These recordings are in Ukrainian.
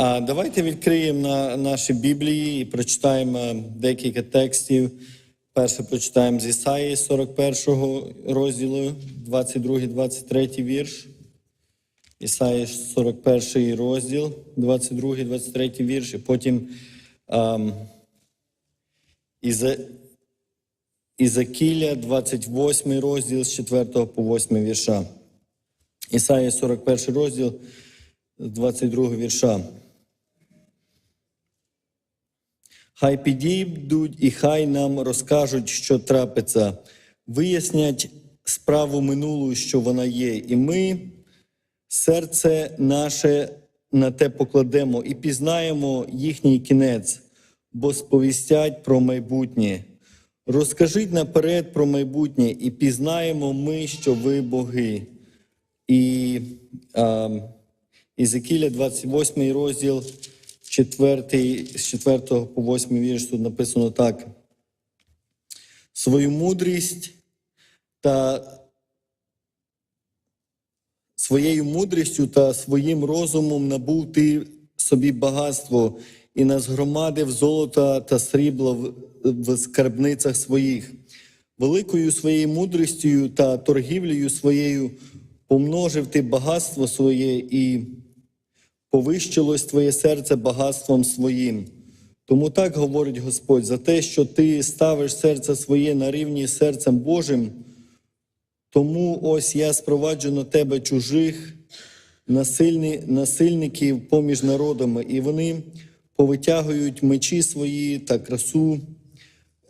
А давайте відкриємо на наші Біблії і прочитаємо декілька текстів. Перше прочитаємо з Ісаї 41 розділу, 22-23 вірш. Ісаї 41 розділ, 22-23 вірш, і потім ем, Іза, Ізакіля, 28 розділ з 4 по 8 вірша. Ісаї 41 розділ, з 22 вірша. Хай підійдуть і хай нам розкажуть, що трапиться, вияснять справу минулу, що вона є, і ми серце наше на те покладемо і пізнаємо їхній кінець, бо сповістять про майбутнє. Розкажіть наперед про майбутнє, і пізнаємо ми, що ви боги. І а, Ізекіля, 28 розділ, 4, з 4 по 8 вірш тут написано так. Свою мудрість та своєю мудрістю та своїм розумом набув ти собі багатство і назгромадив золота та срібла в, в скарбницях своїх. Великою своєю мудрістю та торгівлею своєю помножив ти багатство своє і повищилось твоє серце багатством своїм. Тому так говорить Господь за те, що ти ставиш серце своє на рівні з серцем Божим. Тому ось я спроваджу на тебе чужих насильні, насильників поміж народами, і вони повитягують мечі свої та красу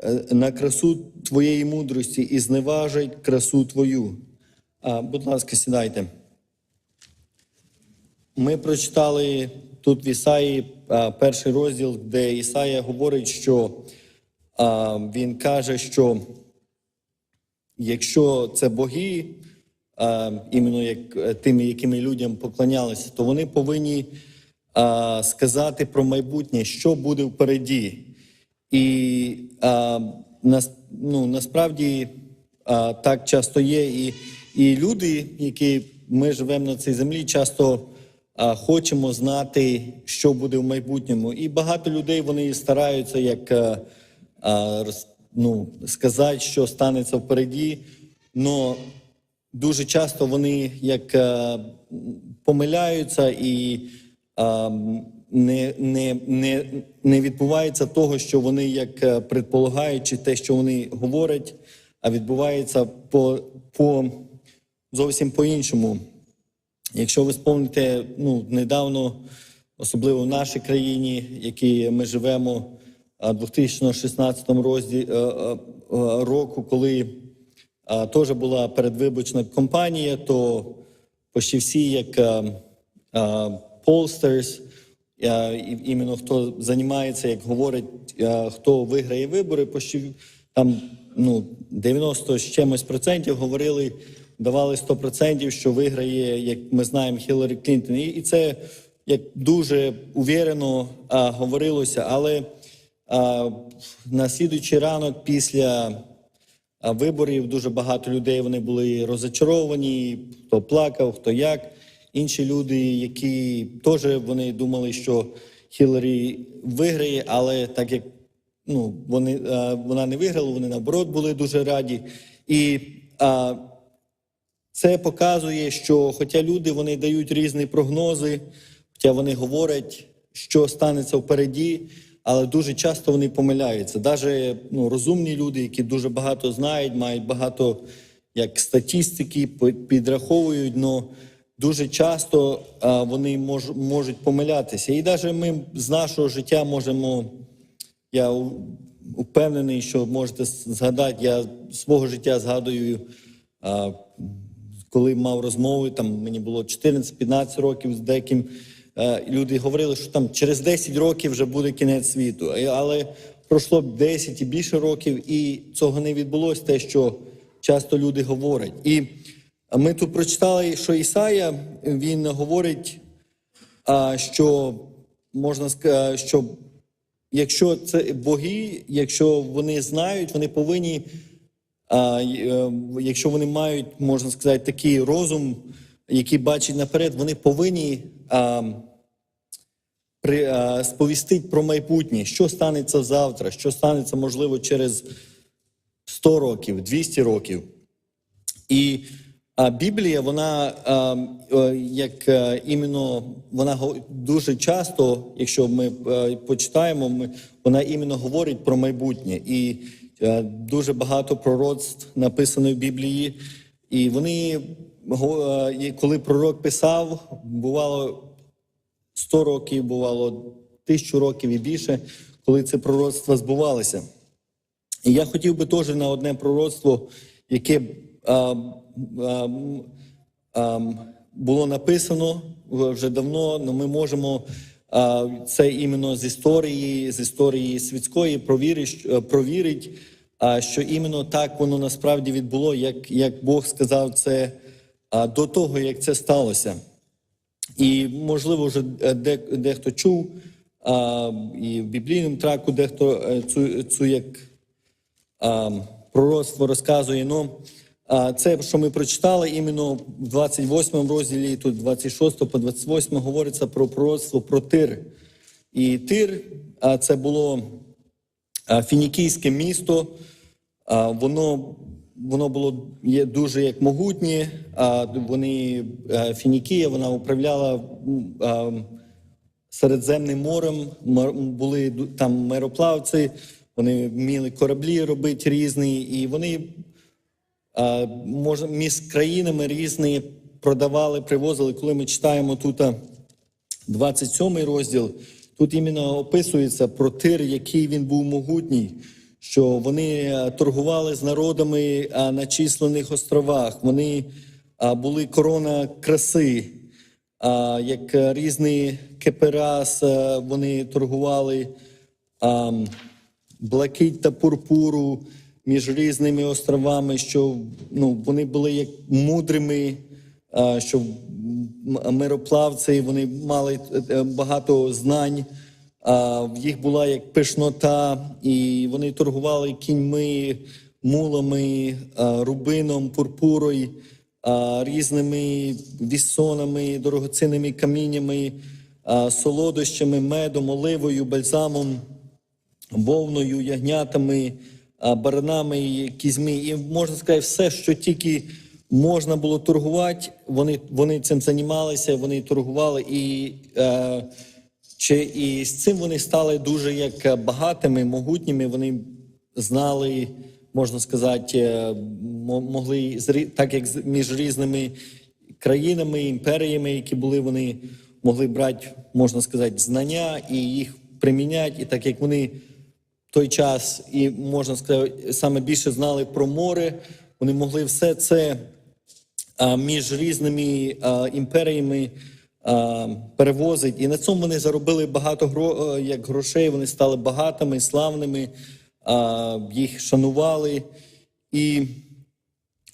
е, на красу твоєї мудрості і зневажать красу твою. А, будь ласка, сідайте. Ми прочитали тут в Ісаї перший розділ, де Ісая говорить, що він каже, що якщо це боги, іменно як тими, якими людям поклонялися, то вони повинні сказати про майбутнє, що буде впереді. І ну, насправді так часто є. І, і люди, які ми живемо на цій землі, часто хочемо знати, що буде в майбутньому. І багато людей вони стараються як роз- ну, сказати, що станеться впереді. Но дуже часто вони як е, помиляються і е, не, не, не, не відбувається того, що вони як е, предполагають, чи те, що вони говорять, а відбувається по, по зовсім по-іншому. Якщо ви спомните, ну недавно, особливо в нашій країні, в якій ми живемо, а, 2016 розді, е, е, е, року, коли теж була передвиборчна кампанія, то почти всі, як і- іменно хто займається, як говорить, хто виграє вибори, почти там ну, 90 з чимось процентів говорили, давали 100 процентів, що виграє, як ми знаємо, Хіларі Клінтон. І, це як дуже увірено а, говорилося, але а, на слідуючий ранок після а, виборів дуже багато людей вони були розочаровані, хто плакав, хто як. Інші люди, які теж вони думали, що Хіларі виграє, але так як ну, вони, е, вона не виграла, вони наоборот були дуже раді. І а, це показує, що хоча люди вони дають різні прогнози, хоча вони говорять, що станеться впереді, але дуже часто вони помиляються. Навіть ну, розумні люди, які дуже багато знають, мають багато як статистики, підраховують, але дуже часто а, вони мож, можуть помилятися. І навіть ми з нашого життя можемо. Я впевнений, що можете згадати. Я свого життя згадую, а, коли мав розмови, там мені було 14-15 років з деяким. е, Люди говорили, що там через 10 років вже буде кінець світу. Але пройшло 10 і більше років, і цього не відбулося, те, що часто люди говорять. І ми тут прочитали, що Ісая він говорить, що можна сказати, що якщо це боги, якщо вони знають, вони повинні, якщо вони мають, можна сказати, такий розум, який бачить наперед, вони повинні е, сповістить про майбутнє, що станеться завтра, що станеться, можливо, через 100 років, 200 років. І а, Біблія, вона е, як е, іменно вона дуже часто, якщо ми е, почитаємо, ми, вона іменно говорить про майбутнє. І е, дуже багато пророцтв написано в Біблії. І вони, е, коли пророк писав, бувало 100 років, бувало тисячу років і більше, коли це пророцтво збувалося. І я хотів би теж на одне пророцтво, яке а, а, а, було написано вже давно, але ми можемо це іменно з історії, з історії світської провірити, провірити а, що іменно так воно насправді відбуло, як, як Бог сказав це до того, як це сталося. І можливо, вже е, де, дехто чув, і в біблійному траку дехто е, цю, цю як пророцтво розказує. Ну, це, що ми прочитали, іменно в 28 розділі, тут 26 по 28 говориться про пророцтво про Тир. І Тир це було фінікійське місто. Воно, воно було є дуже як могутнє. Вони Фінікія, вона управляла Середземним морем. Були там мироплавці, вони вміли кораблі робити різні, і вони може, між країнами різні продавали, привозили. Коли ми читаємо тут а, 27 розділ, тут іменно описується про тир, який він був могутній, що вони торгували з народами на численних островах. Вони були корона краси, як різні кеперас, вони торгували блакить та пурпуру між різними островами, що ну, вони були як мудрими, що мироплавці, вони мали е, е, багато знань. В їх була як пишнота, і вони торгували кіньми, мулами, рубином, пурпурою, різними вісонами, дорогоцінними каміннями, солодощами, медом, оливою, бальзамом вовною, ягнятами, баранами, і кізьми. І можна сказати, все, що тільки можна було торгувати, вони, вони цим займалися, вони торгували і. Е, чи і з цим вони стали дуже як багатими, могутніми. Вони знали, можна сказати, е, мо- могли так як між різними країнами, імперіями, які були, вони могли брати, можна сказати, знання і їх приміняти. І так як вони той час і можна сказати, саме більше знали про море, вони могли все це між різними імперіями а, перевозить. І на цьому вони заробили багато гро, е, як грошей. Вони стали багатими, славними, їх шанували. І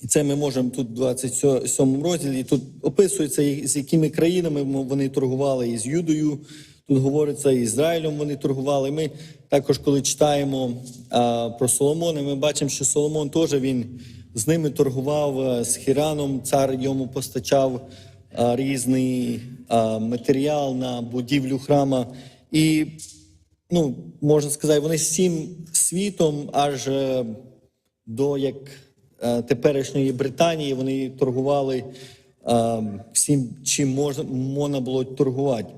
це ми можемо тут в 27 розділі. Тут описується, з якими країнами вони торгували і з Юдою. Тут говориться, Ізраїлем вони торгували. Ми також, коли читаємо а, про Соломона, ми бачимо, що Соломон теж він з ними торгував а, з Хіраном. Цар йому постачав а, різний а, матеріал на будівлю храма. І ну, можна сказати, вони всім світом аж е, до як е, теперішньої Британії вони торгували е, всім, чим можна, можна було торгувати.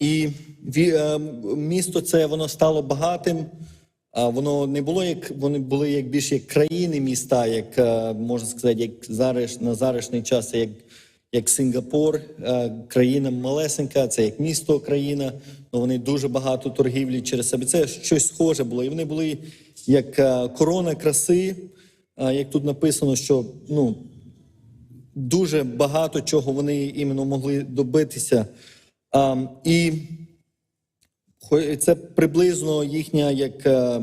І е, місто це воно стало багатим. А воно не було як вони були як більш як країни міста, як е, можна сказати, як зараз на зарашний час, як, як Сингапур, е, країна малесенька, це як місто, країна. але вони дуже багато торгівлі через себе. Це щось схоже було. І вони були як корона краси, як тут написано, що ну дуже багато чого вони іменно могли добитися. А, і це приблизно їхня як е,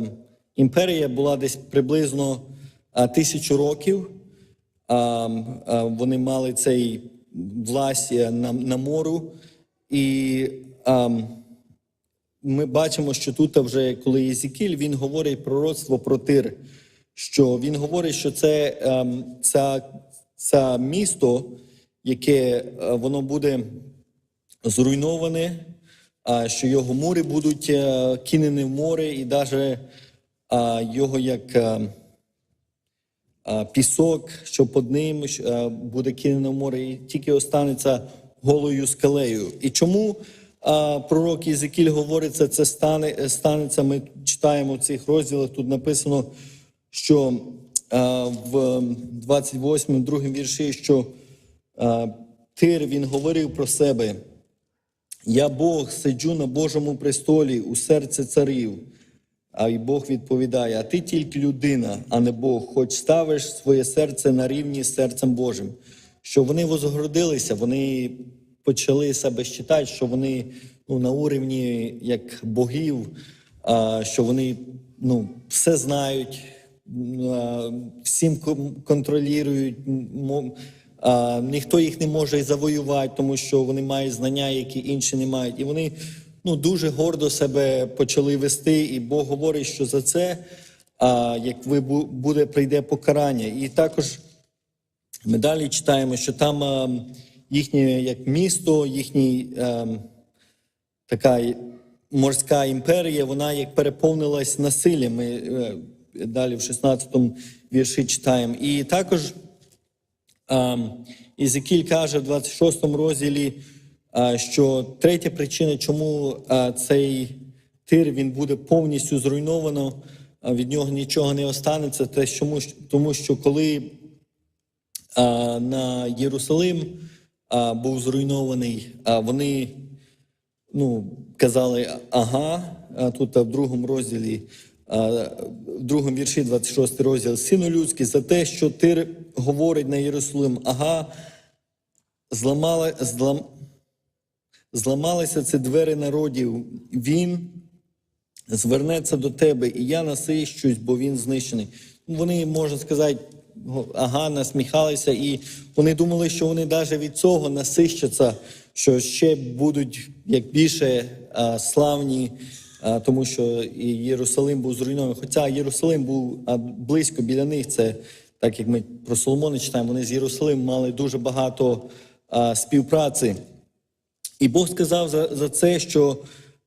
імперія була десь приблизно е, тисячу років. А, а, вони мали цей власть е, на, на мору. І ми бачимо, що тут вже коли Єзікіль, він говорить пророцтво про тир, що він говорить, що це, ем, це, це місто, яке е, воно буде зруйноване, що його мури будуть е, кинені в море, і навіть його як е, пісок, що під ним е, буде кинено в море, і тільки останеться голою скалею. І чому пророк Єзекіль говорить, це, це стане, станеться, ми читаємо в цих розділах, тут написано, що в 28 другому вірші, що Тир він говорив про себе. Я Бог сиджу на Божому престолі у серці царів. А й Бог відповідає: А ти тільки людина, а не Бог, хоч ставиш своє серце на рівні з серцем Божим. Що вони возгордилися, вони почали себе вважати, що вони ну, на уровні як богів, а, що вони ну, все знають, всім кон- контролюють. Ніхто їх не може завоювати, тому що вони мають знання, які інші не мають. І вони ну, дуже гордо себе почали вести, і Бог говорить, що за це, а, як ви буде, прийде покарання. І також ми далі читаємо, що там а, їхнє як місто, їхній така морська імперія, вона як переповнилась насиллям. Ми е, далі в 16-му вірші читаємо. І також Ізекіль каже в 26 розділі, що третя причина, чому цей тир він буде повністю зруйновано, від нього нічого не останеться, те, чому, тому що коли на Єрусалим був зруйнований, вони ну, казали ага, тут в другому розділі, в другому вірші, 26 розділ, сину людський, за те, що ти говорить на Єрусалим, ага, зламали, злам, зламалися ці двері народів, він звернеться до тебе, і я насищусь, бо він знищений. Вони, можна сказати, ага, насміхалися, і вони думали, що вони навіть від цього насищаться, що ще будуть як більше славні, тому що Єрусалим був зруйнований. Хоча Єрусалим був близько біля них, це так як ми про Соломона читаємо, вони з Єрусалимом мали дуже багато співпраці. І Бог сказав за, за це, що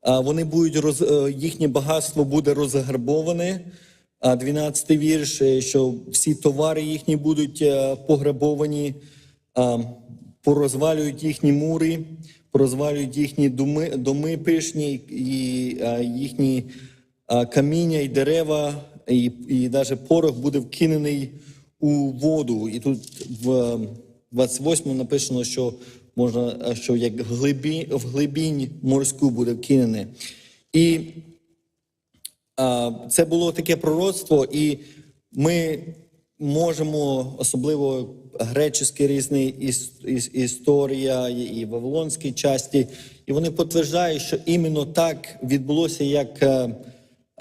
вони будуть роз, е, їхнє багатство буде розграбоване. А 12 вірш, е, що всі товари їхні будуть е, пограбовані, порозвалюють їхні мури, порозвалюють їхні доми, доми пишні, і а, їхні а, каміння і дерева, і, і навіть порох буде вкинений у воду. І тут в 28 написано, що можна, що як глибі, в глибінь морську буде вкинене. І а, це було таке пророцтво, і ми можемо, особливо греческий різний іс, іс, історія і вавилонській часті, і вони підтверджують, що іменно так відбулося, як е,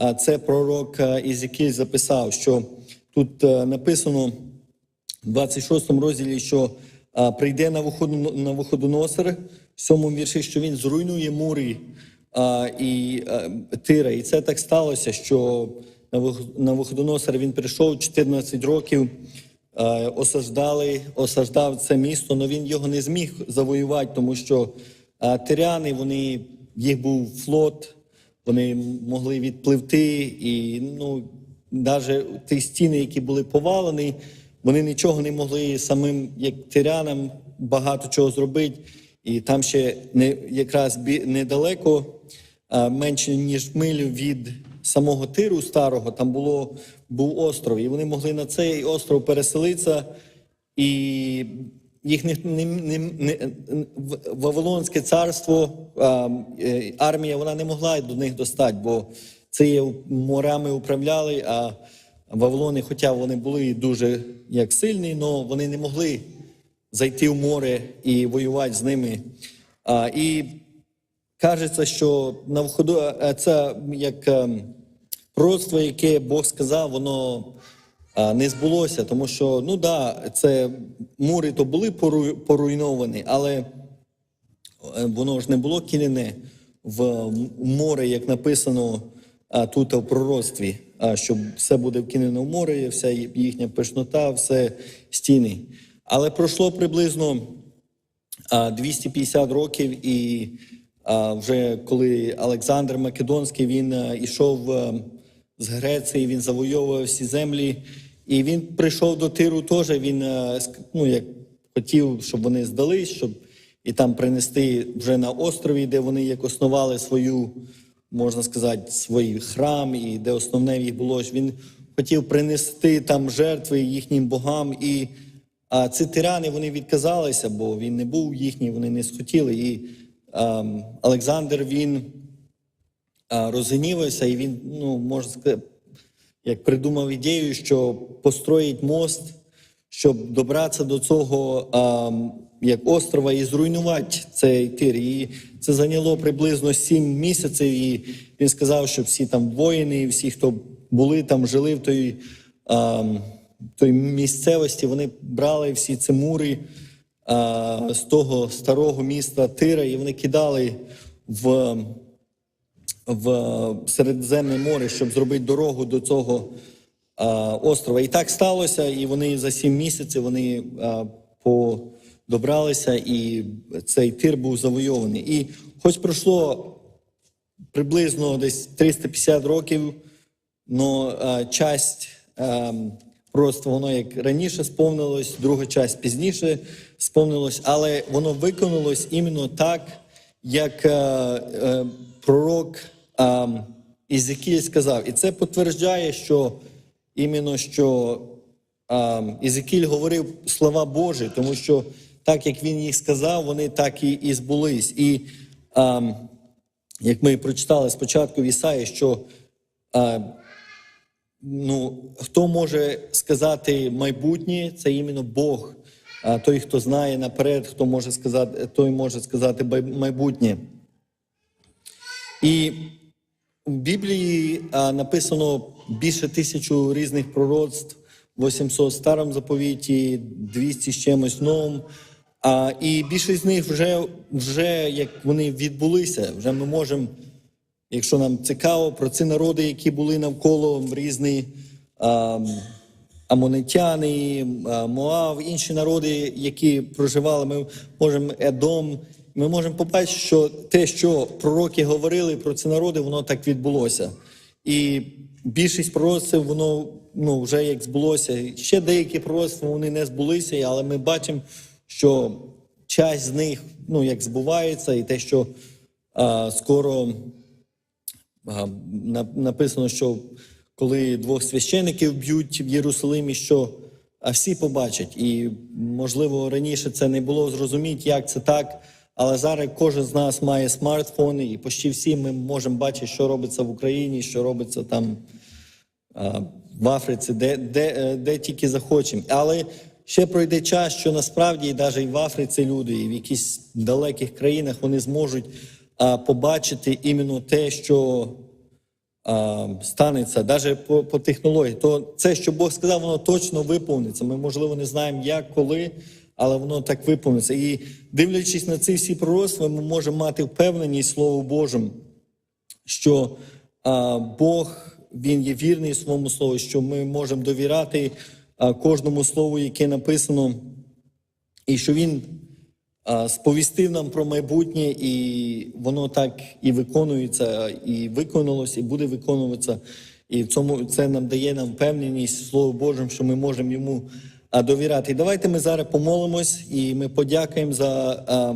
е, це пророк е, Ізекіль записав, що тут е, написано в 26 розділі, що прийде на Навуходоносор, в сьомому вірші, що він зруйнує мури а, і а, тира. І це так сталося, що Навух- Навуходоносор він прийшов 14 років, осаждали, осаждав це місто, але він його не зміг завоювати, тому що а, тиряни, вони, їх був флот, вони могли відпливти, і ну, навіть ті стіни, які були повалені, вони нічого не могли самим, як тирянам, багато чого зробити. І там ще не якраз недалеко, менше ніж милю від самого тиру старого, там було був остров, і вони могли на цей остров переселитися, і їх не, не, не, не Вавилонське царство, а, е, армія вона не могла до них достати, бо це є морями управляли, а Вавилони, хоча вони були дуже як сильні, але вони не могли зайти в море і воювати з ними. А, і кажеться, що на входу це як ем, пророцтво, яке Бог сказав, воно не збулося, тому що ну да, це мури то були пору- поруйновані, але е, воно ж не було кинене в море, як написано тут в пророцтві, що все буде вкинено в море, вся їхня пишнота, все стіни. Але пройшло приблизно а, 250 років, і вже коли Олександр Македонський він ішов з Греції, він завойовував всі землі, і він прийшов до Тиру теж. Він е, ну, як хотів, щоб вони здались, щоб і там принести вже на острові, де вони як основали свою, можна сказати, свій храм, і де основне їх було. Він хотів принести там жертви їхнім богам. І а ці тирани вони відказалися, бо він не був їхній, вони не схотіли. І ем, Олександр він а, розгнівався, і він, ну, можна сказати, як придумав ідею, що построїть мост, щоб добратися до цього а, як острова і зруйнувати цей тир. І це зайняло приблизно сім місяців. І він сказав, що всі там воїни, всі, хто були там, жили в той, а, той місцевості, вони брали всі ці мури а, з того старого міста Тира, і вони кидали в в Середземне море, щоб зробити дорогу до цього а, острова. І так сталося, і вони за сім місяців вони а, подобралися, і цей тир був завойований. І хоч пройшло приблизно десь 350 років, але часть просто воно як раніше сповнилось, друга часть пізніше сповнилось, але воно виконалось іменно так, як е, е, пророк е, Ізекіль сказав. І це підтверджує, що іменно що е, Ізекіль говорив слова Божі, тому що так як він їх сказав, вони так і, і збулись. І е, як ми прочитали спочатку в Ісаї, що е, ну, хто може сказати майбутнє, це іменно Бог. А той, хто знає наперед, хто може сказати, той може сказати майбутнє. І в Біблії написано більше тисячу різних пророцтв, 800 в старому заповіті, 200 з чимось новим. А, і більшість з них вже, вже як вони відбулися, вже ми можемо якщо нам цікаво про ці народи, які були навколо різні а, амонитяни, Моав, інші народи, які проживали, ми можемо Едом. Ми можемо побачити, що те, що пророки говорили про ці народи, воно так відбулося. І більшість пророцтв, воно ну, вже як збулося. Ще деякі пророцтва вони не збулися, але ми бачимо, що часть з них ну, як збувається, і те, що а, скоро а, на- написано, що коли двох священиків б'ють в Єрусалимі, що а всі побачать. І, можливо, раніше це не було зрозуміти, як це так. Але зараз кожен з нас має смартфони, і почти всі ми можемо бачити, що робиться в Україні, що робиться там в Африці, де, де, е, де тільки захочемо. Але ще пройде час, що насправді навіть і в Африці люди, і в якихось далеких країнах вони зможуть побачити іменно те, що станеться, навіть по, по технології. То це, що Бог сказав, воно точно виповниться. Ми, можливо, не знаємо, як, коли, але воно так виповниться. І дивлячись на ці всі пророцтва, ми можемо мати впевненість Слову Божому, що а, Бог він є вірний своєму слову, що ми можемо довіряти а, кожному слову, яке написано, і що він а, сповістив нам про майбутнє, і воно так і виконується, і виконалось, і буде виконуватися. І в цьому це нам дає нам впевненість Слово Божим, що ми можемо йому довіряти. І давайте ми зараз помолимось, і ми подякуємо за а,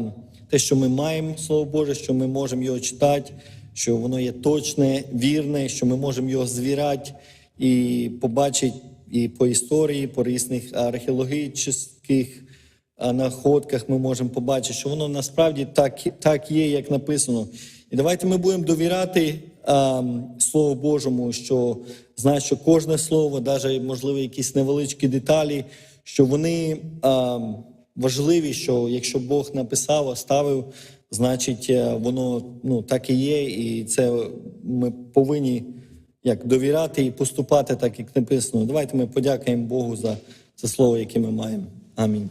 те, що ми маємо Слово Боже, що ми можемо його читати, що воно є точне, вірне, що ми можемо його звірати і побачити і по історії, по різних археологічних а, находках ми можемо побачити, що воно насправді так, так є, як написано. І давайте ми будемо довіряти а, Слову Божому, що знає, що кожне слово, навіть можливо, якісь невеличкі деталі, що вони а, важливі, що якщо Бог написав, оставив, значить е, воно ну, так і є, і це ми повинні як довіряти і поступати так, як написано. Давайте ми подякуємо Богу за це слово, яке ми маємо. Амінь.